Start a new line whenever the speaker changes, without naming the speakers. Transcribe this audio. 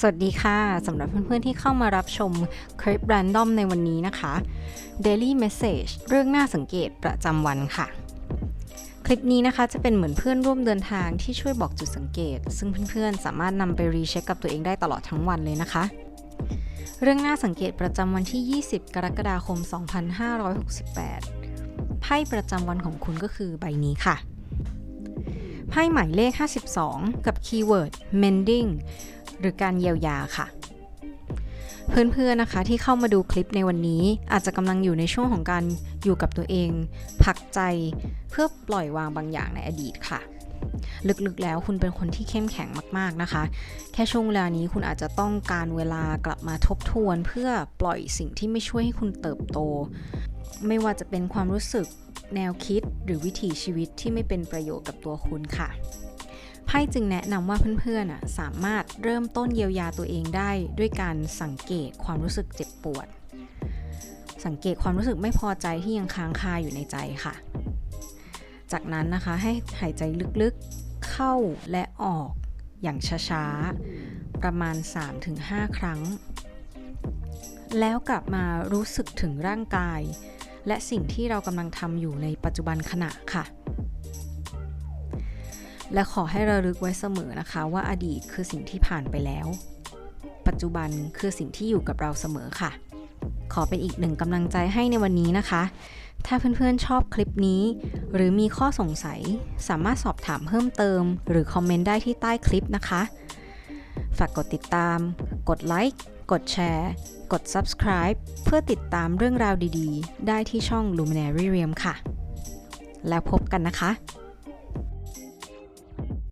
สวัสดีค่ะสำหรับเพื่อนๆที่เข้ามารับชมคลิป Random ในวันนี้นะคะ Daily Message เรื่องน่าสังเกตประจำวันค่ะ คลิปนี้นะคะจะเป็นเหมือนเพื่อนร่วมเดินทางที่ช่วยบอกจุดสังเกต ซึ่งเพื่อนๆ สามารถนำไปรีเช็คกับตัวเองได้ตลอดทั้งวันเลยนะคะ เรื่องน่าสังเกตประจำวันที่ 20 กรกฎาคม 2568 ไพ่ประจำวันของคุณก็คือใบนี้ค่ะไพ่หมายเลข 52 กับคีย์เวิร์ด mending หรือการเยียวยาค่ะ เพื่อนๆนะคะที่เข้ามาดูคลิปในวันนี้ อาจจะกำลังอยู่ในช่วงของการอยู่กับตัวเองพักใจเพื่อปล่อยวางบางอย่างในอดีตค่ะ ลึกๆแล้วคุณเป็นคนที่เข้มแข็งมากๆนะคะ แค่ช่วงเวลานี้คุณอาจจะต้องการเวลากลับมาทบทวน เพื่อปล่อยสิ่งที่ไม่ช่วยให้คุณเติบโต ไม่ว่าจะเป็นความรู้สึกแนวคิดหรือวิถีชีวิตที่ไม่เป็นประโยชน์กับตัวคุณค่ะ ไพ่จึงแนะนำว่าเพื่อนๆสามารถเริ่มต้นเยียวยาตัวเองได้ด้วยการสังเกตความรู้สึกเจ็บปวด สังเกตความรู้สึกไม่พอใจที่ยังค้างคาอยู่ในใจค่ะ จากนั้นนะคะให้หายใจลึกๆเข้าและออกอย่างช้าๆ ประมาณ 3-5 ครั้ง แล้วกลับมารู้สึกถึงร่างกาย และสิ่งที่เรากำลังทำอยู่ในปัจจุบันขณะค่ะ และขอให้ระลึกไว้เสมอนะคะ ว่าอดีตคือสิ่งที่ผ่านไปแล้ว ปัจจุบันคือสิ่งที่อยู่กับเราเสมอค่ะ ขอเป็นอีกหนึ่งกำลังใจให้ในวันนี้นะคะ ถ้าเพื่อนๆชอบคลิปนี้ หรือมีข้อสงสัย สามารถสอบถามเพิ่มเติม หรือคอมเมนต์ได้ที่ใต้คลิปนะคะ ฝากกดติดตาม กดไลค์กดแชร์ กด subscribe เพื่อติดตามเรื่องราวดีๆ ได้ที่ช่อง Luminary Realm ค่ะ แล้วพบกันนะคะ